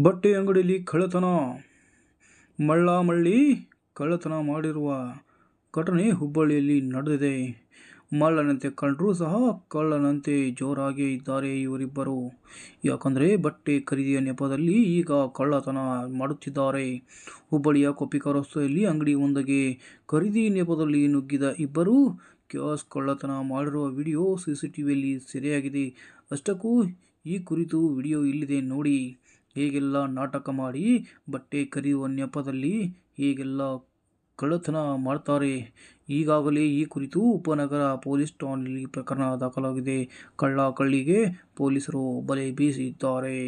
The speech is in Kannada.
ಬಟ್ಟೆ ಅಂಗಡಿಯಲ್ಲಿ ಕಳ್ಳತನ. ಮಳ್ಳ ಮಳ್ಳಿ ಕಳ್ಳತನ ಮಾಡಿರುವ ಘಟನೆ ಹುಬ್ಬಳ್ಳಿಯಲ್ಲಿ ನಡೆದಿದೆ. ಮಳ್ಳನಂತೆ ಕಂಡರೂ ಸಹ ಕಳ್ಳನಂತೆ ಜೋರಾಗೇ ಇದ್ದಾರೆ ಇವರಿಬ್ಬರು. ಯಾಕಂದರೆ ಬಟ್ಟೆ ಖರೀದಿಯ ನೆಪದಲ್ಲಿ ಈಗ ಕಳ್ಳತನ ಮಾಡುತ್ತಿದ್ದಾರೆ. ಹುಬ್ಬಳ್ಳಿಯ ಕೊಪ್ಪಿಕ ರಸ್ತೆಯಲ್ಲಿ ಅಂಗಡಿ ಒಂದಗೆ ಖರೀದಿ ನೆಪದಲ್ಲಿ ನುಗ್ಗಿದ ಇಬ್ಬರು ಕ್ಯಾಸ್ ಕಳ್ಳತನ ಮಾಡಿರುವ ವಿಡಿಯೋ ಸಿಸಿಟಿವಿಯಲ್ಲಿ ಸೆರೆಯಾಗಿದೆ. ಅಷ್ಟಕ್ಕೂ ಈ ಕುರಿತು ವಿಡಿಯೋ ಇಲ್ಲಿದೆ ನೋಡಿ. ಹೇಗೆಲ್ಲ ನಾಟಕ ಮಾಡಿ ಬಟ್ಟೆ ಕರೆಯುವ ನೆಪದಲ್ಲಿ ಹೀಗೆಲ್ಲ ಕಳ್ಳತನ ಮಾಡ್ತಾರೆ. ಈಗಾಗಲೇ ಈ ಕುರಿತು ಉಪನಗರ ಪೊಲೀಸ್ ಠಾಣೆಯಲ್ಲಿ ಪ್ರಕರಣ ದಾಖಲಾಗಿದೆ. ಕಳ್ಳ ಕಳ್ಳಿಗೆ ಪೊಲೀಸರು ಬಲೆ ಬೀಸಿದ್ದಾರೆ.